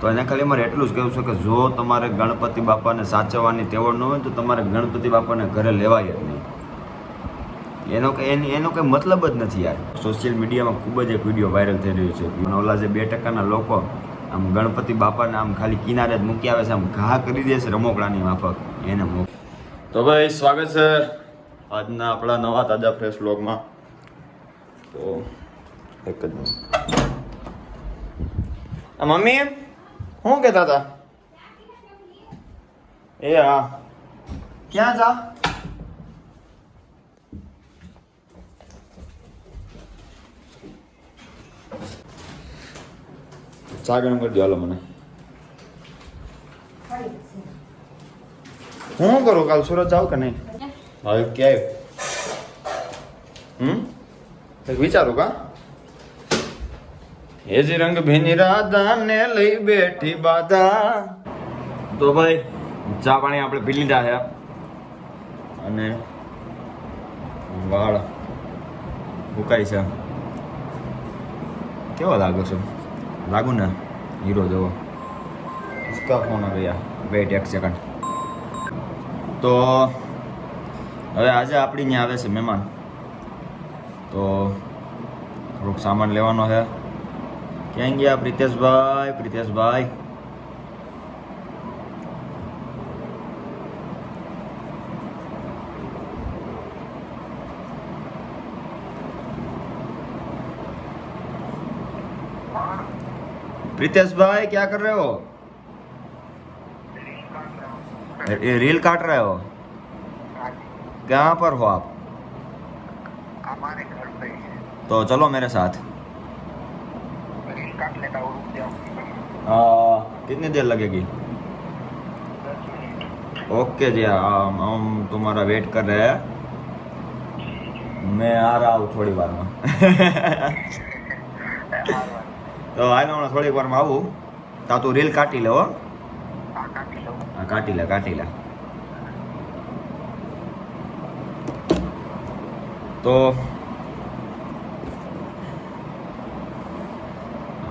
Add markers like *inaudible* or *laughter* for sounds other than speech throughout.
તો એને ખાલી મારે એટલું જ કહેવું છે કે જો તમારે ગણપતિ બાપાને સાચવવાની તેવડ ન હોય તો તમારે ગણપતિ બાપાને ઘરે લેવાય જ નહીં. એનો એની એનો કંઈ મતલબ જ નથી યાર. સોશિયલ મીડિયામાં ખૂબ જ એક વીડિયો વાયરલ થઈ રહ્યો છે. ઓલા જે બે ટકાના લોકો આમ ગણપતિ બાપાને આમ ખાલી કિનારે જ મૂકી આવે છે, આમ ઘા કરી દે છે રમોકડાની માફક. એને મૂક તો ભાઈ સ્વાગત છે આજના આપણા નવા તાજા ફ્રેશ વ્લોગમાં તો એક જ મમ્મી? શું કહેતા હતા? એ હા. ક્યાં જા? ચા ગરમ કરી દો હાલો મને. હું કરું કાલ સુરત જાવ કે નહીં? હવે ક્યાંય. હમ? વિચારું કા? એ રંગ ભીની રાધા ને લઈ બેઠી બાધા. તો ભાઈ ચા પાણી આપણે પી લીધા છે. અને વાળ ભૂકાય છે. કેવો લાગો છો? લાગુ ને? હીરો જેવો. ઉસકા ફોન આવ્યા વેઇટ એક સેકન્ડ તો હવે આજે આપણી ત્યાં આવે છે મહેમાન. તો થોડુંક સામાન લેવાનો છે. ક્યાં ગયા પ્રિતેશભાઈ પ્રિતેશભાઈ प्रीतेश क्या कर रहे हो ये रील काट रहे हो कहाँ पर हो आप हमारे घर पे ही है तो चलो मेरे साथ रील काट लेता हूँ रुक जाओ आ, कितनी देर लगेगी दस मिनट ओके जी हम हम तुम्हारा वेट कर रहे हैं मैं आ रहा हूँ थोड़ी बार में તો હાલ હમણાં થોડીક વારમાં આવું તા તું રીલ કાઢી લે હો हाँ काट लो હા કાઢી લે કાઢી લે તો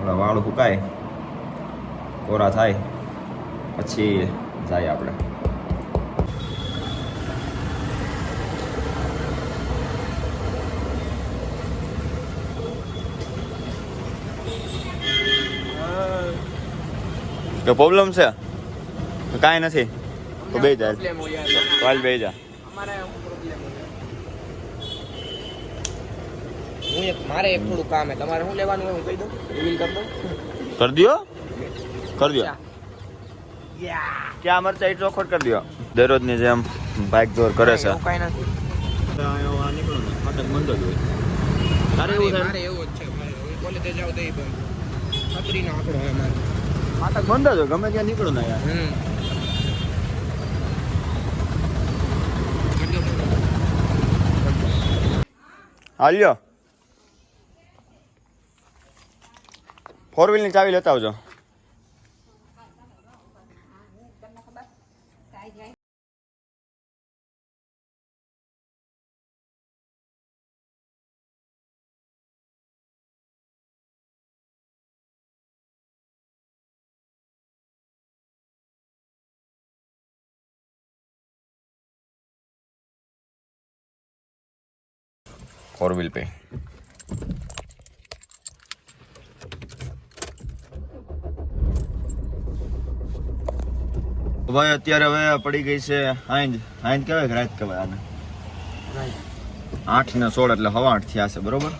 આપણા વાળ સુકાય કોરા થાય પછી જાય આપણે. તો પ્રોબ્લેમ છે? કાંઈ નથી. તો બે જાય કાલ બે જા. હું એક મારે એક થોડું કામ હે તમારે શું લેવાનું હોય હું કહી દઉં? રિવીલ કરી દઉં? કરી દો કર દો ક્યાં મરચા ઈ ચોખવટ કરી દો દરરોજની જેમ બાઇક જોર કરે છે. કાંઈ નથી. મારે એવું જ છે. કોલેજે તો એ આંકડો હોય મારે. ફાટક બંધ જ હોય, ગમે ત્યાં નીકળો ને યાર. હાલ્યો. ફોર વ્હીલની ચાવી લેતા આવજો. ફોર વ્હીલ પે ભાઈ અત્યારે હવે પડી ગઈ છે હાંજ હાંજ કહેવાય કે રાત કહેવાય આને? આઠ ને સોળ એટલે હવા આઠ થયા છે બરોબર?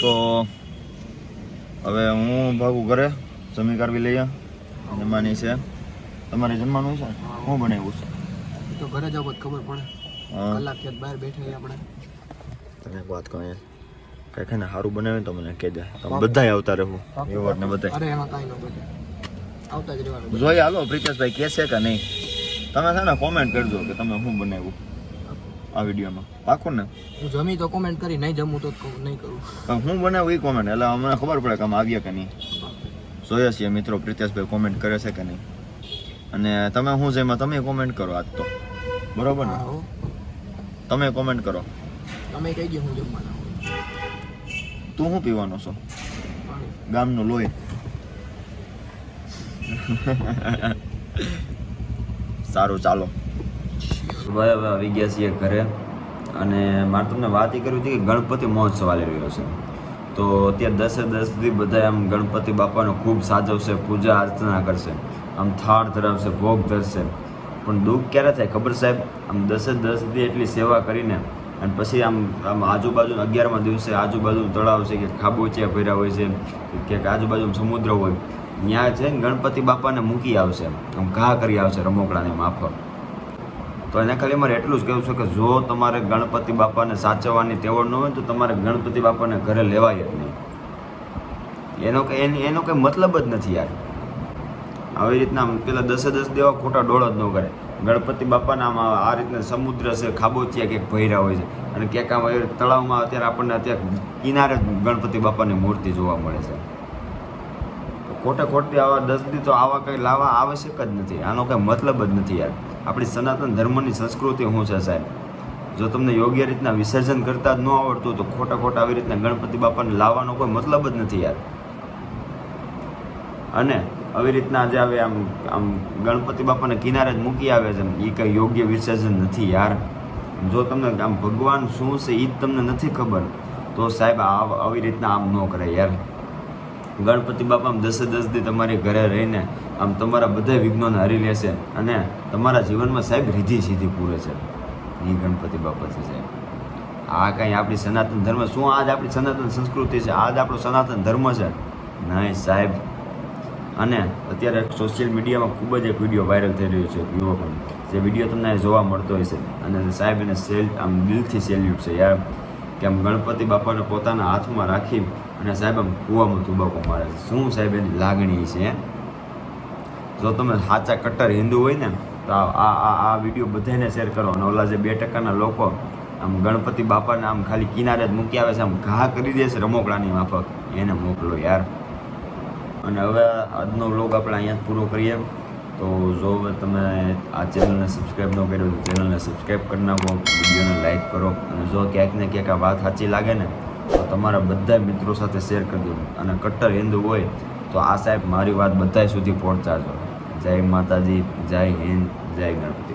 તો હવે હું ભાગું ઘરે જમી કરવી લઈએ. જમવાની છે. તમારે જમવાનું છે હું. બનાવ્યું છે? તો ઘરે જાવ ખબર પડે. હા. કલાક બહાર બેઠા આપણે. એક વાત કહું યાર કંઈક ને સારું બનાવે તો મને કહેજે તમે બધાય આવતા રહેવું એવોર્ડ ને બધાય. અરે એમાં કાંઈ ન બચે આવતા જ રહેવાનું. જોઈએ હાલો પ્રિતેશભાઈ કહેશે કે નહીં? તમે છે ને કોમેન્ટ કરજો કે તમે શું બનાવ્યું આ વિડીયોમાં. પાકું ને? હું જમી તો કોમેન્ટ કરી નહીં જમું તો નહીં કરું. હું બનાવું એ કોમેન્ટ એટલે અમને ખબર પડે કે અમે આવ્યા કે નહીં. જોઈએ છીએ મિત્રો પ્રિતેશભાઈ કોમેન્ટ કરે છે કે નહીં. અને તમે શું જેમાં તમે કોમેન્ટ કરો આજ તો. બરોબર ને? તમે કોમેન્ટ કરો. તમે કહી દો હું જમવાના તું શું પીવાનો છો? ગામનું લોહી. *laughs* સારું, ચાલો. હવે હવે આવી ગયા છીએ ઘરે અને મારે તમને વાત એ કરવી હતી કે ગણપતિ મહોત્સવ આવી રહ્યો છે. તો અત્યારે દસે દસ દી બધા આમ ગણપતિ બાપાનો ખૂબ સાજવશે, પૂજા અર્ચના કરશે, આમ થાળ ધરાવશે, ભોગ ધરશે. પણ દુઃખ ક્યારે થાય ખબર સાહેબ? આમ દસે દસ દી એટલી સેવા કરીને અને પછી આમ આમ આજુબાજુ અગિયારમાં દિવસે આજુબાજુ તળાવ છે કે ખાબોચિયા ભર્યા હોય છે, કે આજુબાજુ સમુદ્ર હોય ત્યાં છે, ગણપતિ બાપાને મૂકી આવશે આમ ઘા કરી આવશે રમકડાની માફક તો એને ખાલી મારે એટલું જ કહેવું છે કે જો તમારે ગણપતિ બાપાને સાચવવાની તેવડ ન હોય તો તમારે ગણપતિ બાપાને ઘરે લેવાય જ નહીં. એનો કે, એની કંઈ મતલબ જ નથી યાર. આવી રીતના પેલા દસે દસ દેવા ખોટા ડોળ જ ન કરે. ગણપતિ બાપાના આમ આ રીતના સમુદ્ર છે, ખાબોચિયા ક્યાંક ભર્યા હોય છે. અને ક્યાંક આમ તળાવમાં અત્યારે આપણને અત્યારે કિનારે ગણપતિ બાપાની મૂર્તિ જોવા મળે છે. ખોટે ખોટી આવા દસ દી તો આવા કંઈ લાવવા આવશ્યક જ નથી. આનો કંઈ મતલબ જ નથી યાર. આપણી સનાતન ધર્મની સંસ્કૃતિ શું છે સાહેબ? જો તમને યોગ્ય રીતના વિસર્જન કરતા જ ન આવડતું તો ખોટા ખોટા આવી રીતના ગણપતિ બાપાને લાવવાનો કોઈ મતલબ જ નથી યાર. અને આવી રીતના જે આવે આમ આમ ગણપતિ બાપાને કિનારે જ મૂકી આવે છે એ કંઈ યોગ્ય વિસર્જન નથી યાર. જો તમને આમ ભગવાન શું છે એ જ તમને નથી ખબર, તો સાહેબ આવી રીતના આમ ન કરે યાર. ગણપતિ બાપા આમ દસે દસ દી તમારી ઘરે રહીને આમ તમારા બધા વિઘ્નોને હરી લેશે અને તમારા જીવનમાં સાહેબ રીધી સીધી પૂરે છે. એ ગણપતિ બાપા છે સાહેબ. આ કાંઈ આપણી સનાતન ધર્મ શું આજ આપણી સનાતન સંસ્કૃતિ છે? આજ આપણો સનાતન ધર્મ છે? નહીં સાહેબ. અને અત્યારે સોશિયલ મીડિયામાં ખૂબ જ એક વીડિયો વાયરલ થઈ રહ્યો છે યુવકોનો. જે વીડિયો તમને જોવા મળતો હશે. અને સાહેબ એને સેલ આમ દિલથી સેલ્યુટ છે યાર. કે આમ ગણપતિ બાપાને પોતાના હાથમાં રાખી અને સાહેબ આમ કૂવામાં તુબાકો મારે છે. શું સાહેબ એની લાગણી છે? જો તમે સાચા કટ્ટર હિન્દુ હોય ને, તો આ આ આ- વીડિયો બધાને શેર કરો. અને ઓલા જે બે ટકાના લોકો આમ ગણપતિ બાપાને આમ ખાલી કિનારે જ મૂકી આવે છે, આમ ઘા કરી દે છે રમોકડાની માફક. એને મોકલો યાર. અને હવે આજનો વ્લોગ આપણે અહીંયા પૂરો કરીએ. તો જો તમે આ ચેનલને સબસ્ક્રાઈબ ન કર્યો તો ચેનલને સબસ્ક્રાઈબ કરી નાખો, વિડીયોને લાઈક કરો અને જો ક્યાંક ને ક્યાંક આ વાત સાચી લાગે ને, તો તમારા બધા મિત્રો સાથે શેર કરજો અને કટ્ટર હિન્દુ હોય તો આ સાહેબ મારી વાત બધા સુધી પહોંચાડજો. જય માતાજી, જય હિન્દ, જય ગણપતિ.